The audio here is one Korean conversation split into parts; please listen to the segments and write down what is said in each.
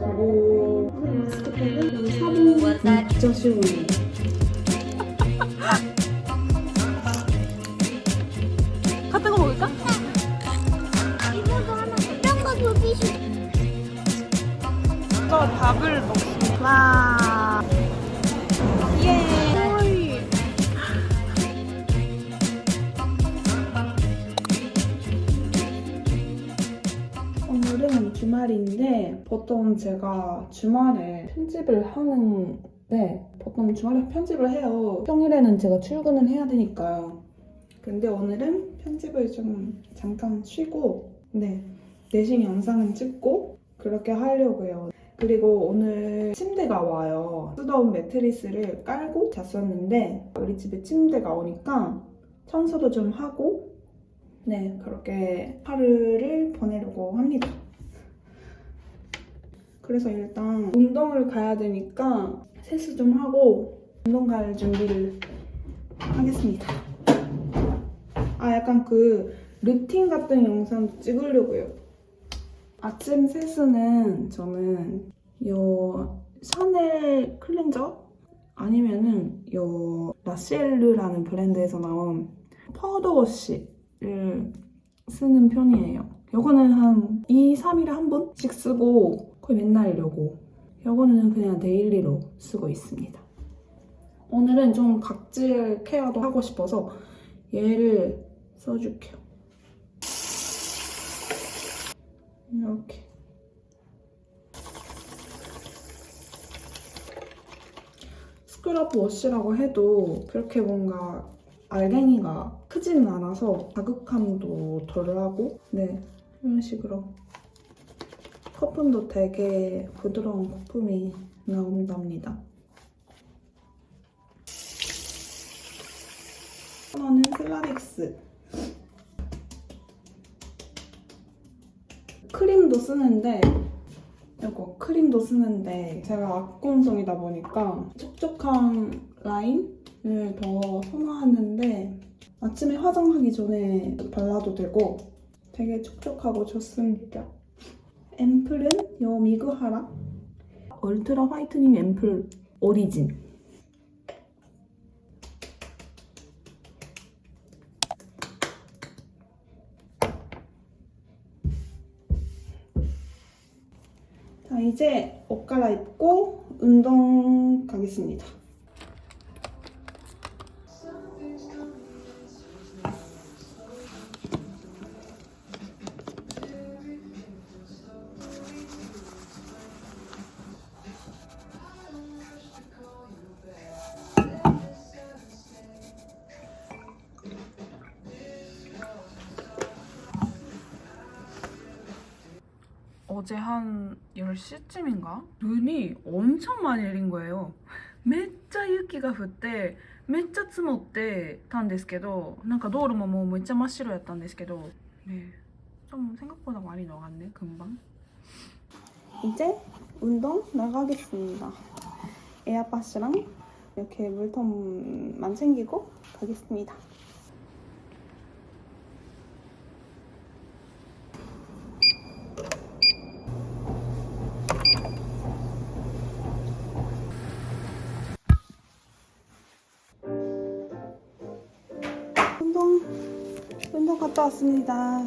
마스크팩은 여기 사본 진 보통 제가 주말에 편집을 하는데 보통 주말에 편집을 해요. 평일에는 제가 출근을 해야 되니까요. 근데 오늘은 편집을 좀 잠깐 쉬고 네 내신 영상은 찍고 그렇게 하려고요. 그리고 오늘 침대가 와요. 수더운 매트리스를 깔고 잤었는데 우리 집에 침대가 오니까 청소도 좀 하고 네, 그렇게 하루를 보내려고 합니다. 그래서 일단 운동을 가야 되니까 세수 좀 하고 운동 갈 준비를 하겠습니다. 아, 약간 그 루틴 같은 영상 찍으려고요. 아침 세수는 저는 요 샤넬 클렌저 아니면은 요 라시엘르라는 브랜드에서 나온 파우더 워시를 쓰는 편이에요. 요거는 한 2, 3일에 한 번씩 쓰고 맨날 이러고 요거는 그냥 데일리로 쓰고 있습니다. 오늘은 좀 각질 케어도 하고 싶어서 얘를 써줄게요. 이렇게. 스크럽 워시라고 해도 그렇게 뭔가 알갱이가 크지는 않아서 자극감도 덜하고 네 이런 식으로 거품도 되게 부드러운 거품이 나온답니다. 하나는 슬라덱스 크림도 쓰는데 이거 크림도 쓰는데 제가 악건성이다 보니까 촉촉한 라인을 더 선호하는데 아침에 화장하기 전에 발라도 되고 되게 촉촉하고 좋습니다. 앰플은 요 미그하라 얼트라 화이트닝 앰플 오리진 자 이제 옷 갈아입고 운동 가겠습니다. 어제 한 10시쯤인가? 눈이 엄청 많이 내린 거예요. めっちゃ雪が降ってめっちゃ積もってたんですけどなんか道路ももうめっちゃ真っ白やったんですけどね좀 생각보다 많이 녹았네 금방 이제 운동 나가겠습니다. 에어팟이랑 이렇게 물통만 챙기고 가겠습니다. 갔다 왔습니다.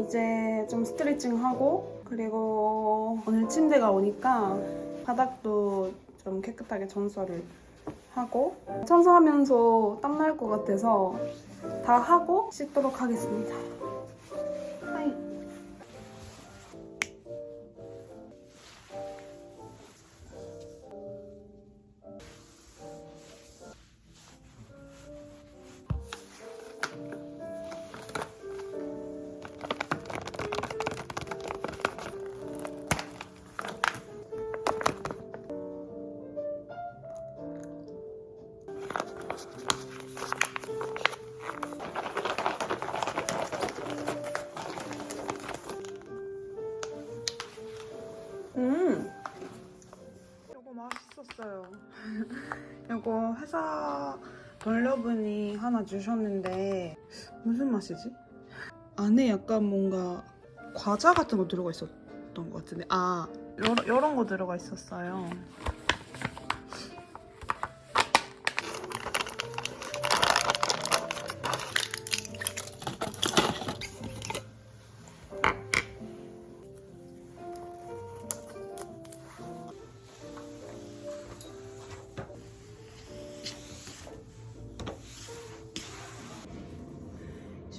이제 좀 스트레칭 하고 그리고 오늘 침대가 오니까 바닥도 좀 깨끗하게 청소를 하고 청소하면서 땀날 것 같아서 다 하고 씻도록 하겠습니다. 맛있었어요. 이거 회사 동료분이 하나 주셨는데 무슨 맛이지? 안에 약간 뭔가 과자 같은 거 들어가 있었 있었던 것 같은데 아 요런 거 들어가 있었어요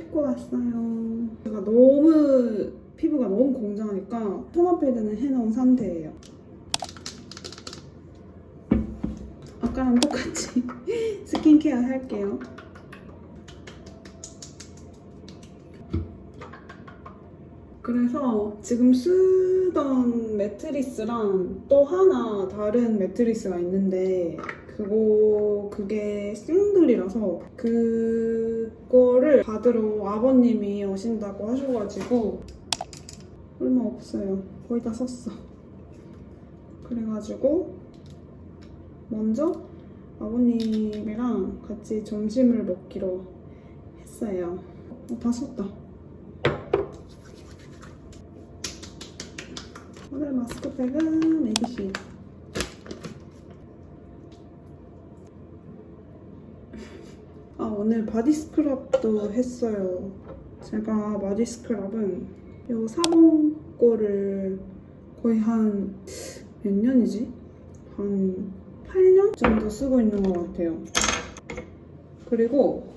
씻고 왔어요. 제가 너무 피부가 너무 공정하니까 토너 패드는 해놓은 상태예요. 아까랑 똑같이 스킨케어 할게요. 그래서 지금 쓰던 매트리스랑 또 하나 다른 매트리스가 있는데 그거 그게 싱글이라서 그거를 받으러 아버님이 오신다고 하셔가지고 얼마 없어요. 거의 다 썼어. 그래가지고 먼저 아버님이랑 같이 점심을 먹기로 했어요. 어, 다 썼다. 오늘 마스크팩은 ABC. 아 오늘 바디 스크럽도 했어요. 제가 바디 스크럽은 요 사본 거를 거의 한 몇 년이지? 한 8년 정도 쓰고 있는 것 같아요. 그리고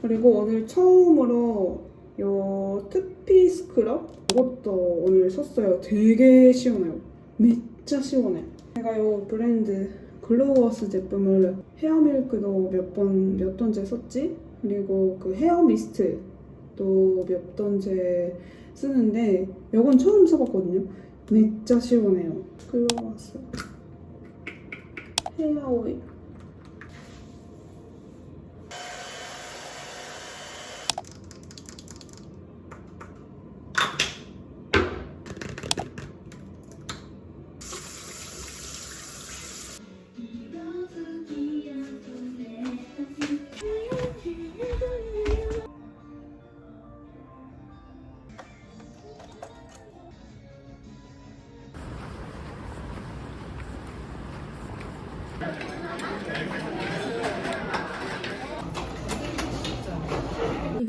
그리고 오늘 처음으로 요 트피 스크럽 이것도 오늘 썼어요. 되게 시원해요. 진짜 시원해. 제가 요 브랜드 글로워스 제품을 헤어 밀크도 몇 번몇 번째 썼지? 그리고 그 헤어 미스트도 몇 번째 쓰는데 이건 처음 써봤거든요. 진짜 시원해요. 글로워스 헤어 오일.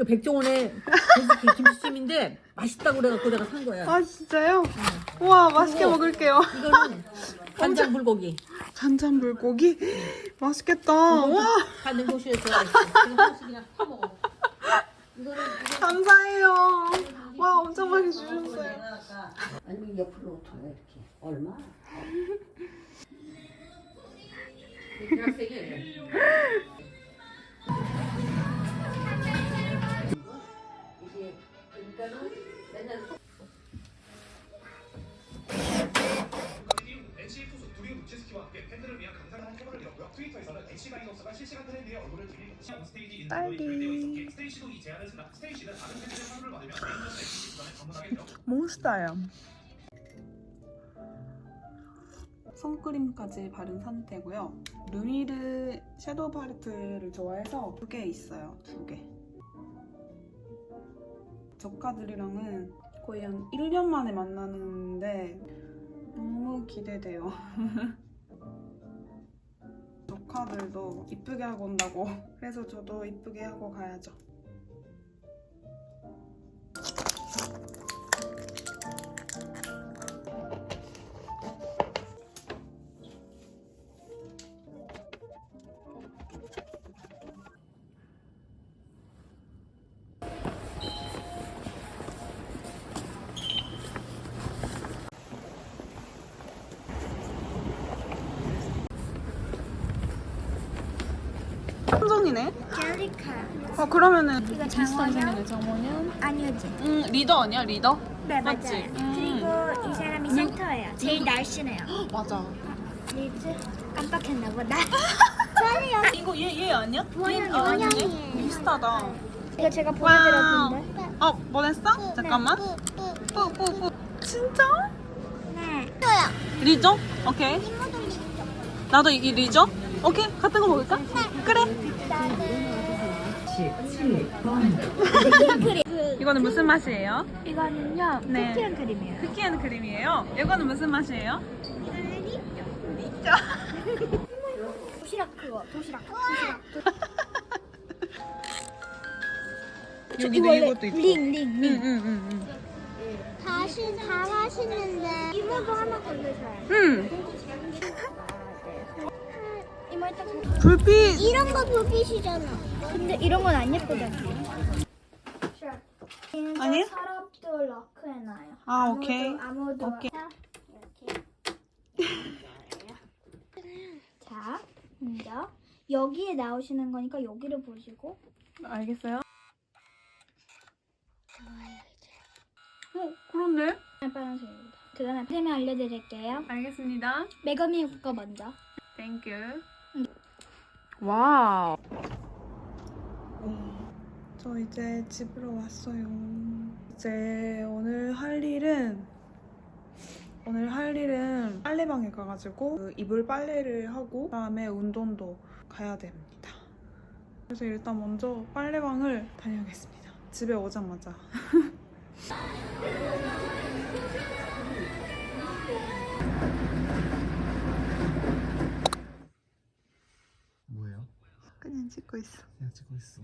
이거 백종원의 돼지 김치찜인데 맛있다고 그래갖고 내가 산 거야. 아 진짜요? 우와 맛있게 이거. 먹을게요 이거는 간장 불고기. 간장 불고기 맛있겠다 와 들어가 있어. 그냥 그냥 사 먹어. 이거는 이거 감사해요 와 엄청 많이 주셨어요 아니 옆으로 둬 이렇게 얼마? 대학생이 이게 겠죠. 몬스타예요 선크림까지 바른 상태고요. 루미르 섀도우 팔레트를 좋아해서 두 개 있어요. 두개. 조카들이랑은 거의 한 1년 만에 만나는데 너무 기대돼요 조카들도 이쁘게 하고 온다고 그래서 저도 이쁘게 하고 가야죠 한정이네? 제리카 어 그러면은 이거 장원영? 정원현 아니었지? 음 리더 아니야 리더? 네 맞지? 맞아요 음. 그리고 이 사람이 센터예요 제일 날씬해요 맞아 리즈 깜빡했나 보다 저는요 이거 얘 얘 아니야? 원영이, 얘 아니네? 원영이에요. 비슷하다 이거 제가. 보여드렸는데 어 뭐냈어? 잠깐만 뿌뿌뿌 진짜? 네 리저? 오케이 나도 이게 리저? 오케이 같은 거 먹을까? 그래 이거는 무슨 맛이에요? 이거는요 네. 쿠키앤 크림이에요. 쿠키앤 크림이에요. 이거는 무슨 맛이에요? 도시락 그거 도시락 도시락. 여기도 원래 이것도 있고. 링, 링, 링. 응응응응. 다, 시, 다 맛있는데 이모도 하나. 응. 이 불빛. 이런 거 불빛이잖아. 근데 이런 건 안 예쁘잖아. 아니야? 서랍도 럭크해놔요. 아, 오케이. 아무도 오케이. 자, 이렇게. 자, 먼저 여기에 나오시는 거니까 여기를 보시고 알겠어요. 어 그런데? 빨간색입니다. 그 다음에 템을 알려드릴게요. 알겠습니다. 메가미 거 먼저. 땡큐. 와우. 저 이제 집으로 왔어요. 이제 오늘 할 일은 오늘 할 일은 빨래방에 가가지고 그 이불 빨래를 하고 그다음에 운동도 가야 됩니다. 그래서 일단 먼저 빨래방을 다녀오겠습니다. 집에 오자마자. 찍고 있어. 그냥 찍고 있어.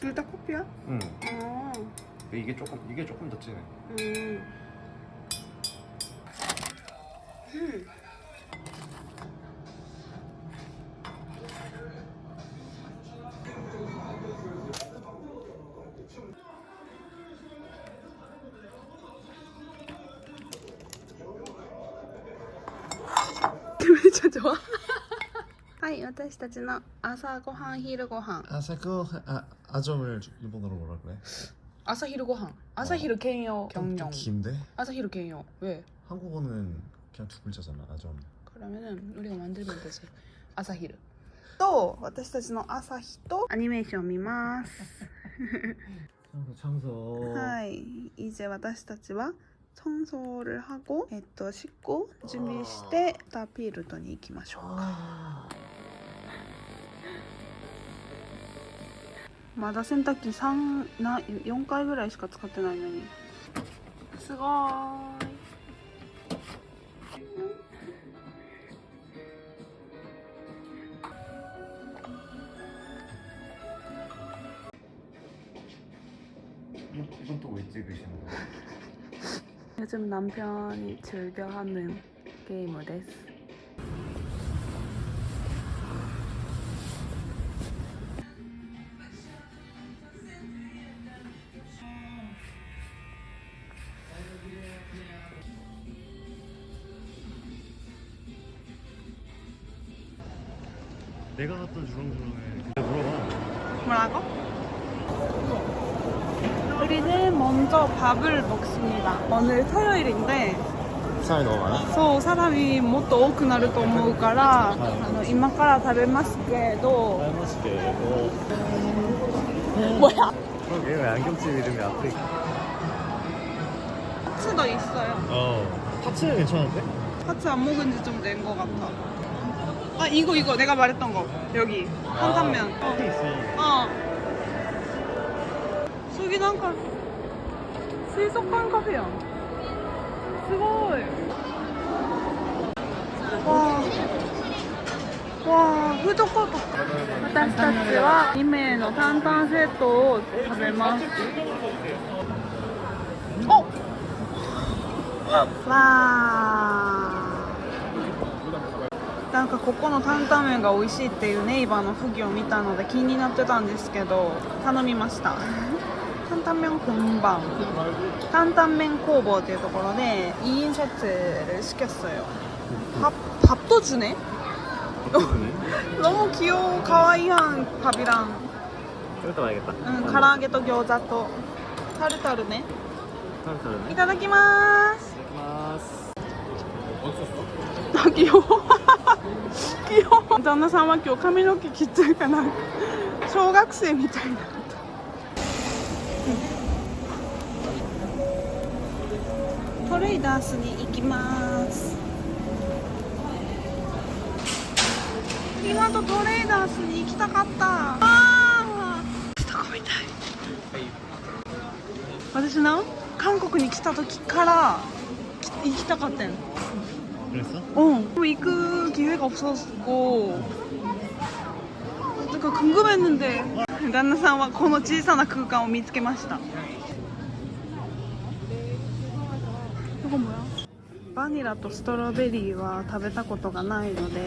둘 다 커피야? 응. 아, 이게 조금 이게 조금 더 진해. 음. 왜 좋아? はい、私たちの朝ごはん、昼ごはん。 아사코 아 아점을 일본어로 뭐라 그래? 아사昼ごはん. 아사昼 兼用 좀, 좀 경영. 긴데? 아사昼 兼用. 왜? 한국어는 그냥 두 글자잖아. 아점. 그러면은 우리가 만들면 되지. 아사히르. 또 私たちの朝日とアニメーション見ます。 청소 청소. はい。이제私たちは 청소를 하고, えっと、 씻고 준비してタピルトに行きましょうか。まだ洗濯機三な4回ぐらいしか使ってないのに。すごーい。 이건 또 왜 찍으시는 거야? 요즘 남편이 즐겨하는 게임을 です. 내가 갔던 주렁주렁에 물어봐. 뭐라고? 우리는 먼저 밥을 먹습니다. 오늘 토요일인데 사람이 너무 많아? そうサラミもっと多くなると思うから、あの今から食べますけど 맛있게. 뭐 뭐야? 그러게 왜 안경집 이름이 아프리카? 파츠도 있어요. 어. 파츠는 괜찮은데? 파츠 안 먹은 지 좀 된 것 같아. 아 이거 이거 내가 말했던 거 여기 한탄면. 어. 아, 있어. 어. なんか水族館カフェやん。すごい。わあ。わあフードコート。私たちは2名の担々セットを食べます。おわあ。なんかここの担々麺が美味しいっていうネイバーの不義を見たので気になってたんですけど頼みました。 担々麺本番担々麺工房っていうところで 2인 세트를 시켰어요 밥, 밥도 주네? 너무 귀여워 가와이한 밥이랑 이것도 봐야겠다. 응, 가라아게도 겨자도 타르타르네 다르다르네. いただきますます。 아 귀여워 귀여워旦那さんは今日髪の毛切ってるかなんか小学生みたいな トレーダースに行きます今とトレーダースに行きたかったああどこみたい私な韓国に来た時からき行きたかったん 그랬어? 어, 또 이그 기회가 없었고 그러니까 궁금했는데旦那さんはこの小さな空間を見つけました バニラとストロベリーは食べたことがないので。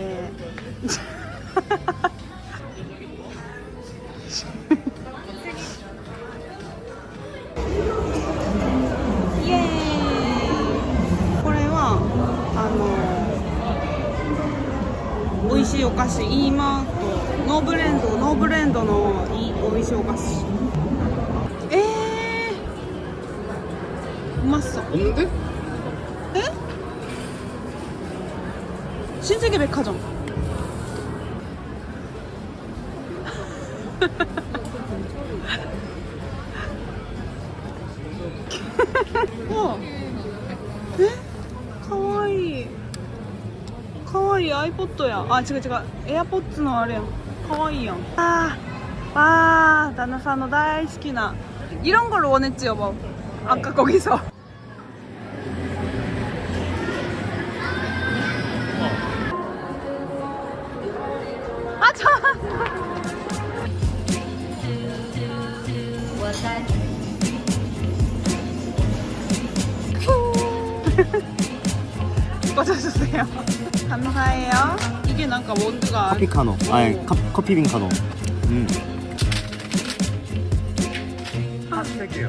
イエーイ。これはあの美味しいお菓子イーマートノーブレンドノーブレンドのいい美味しいお菓子。えー、うまそう。 신세계백화점 우와 에? 가와이 가와이 아이포드야 아違う違うエアポッツのあれやんかわいいやんあー와旦那さんの大好きな이런 걸 원했지 여보 아까 거기서 아, 저. 꽂아주세요. 감사해요. 이게 뭔가 원두가 커피 카노 아니 커, 커피 빈 카노 음. 핫팩이에요.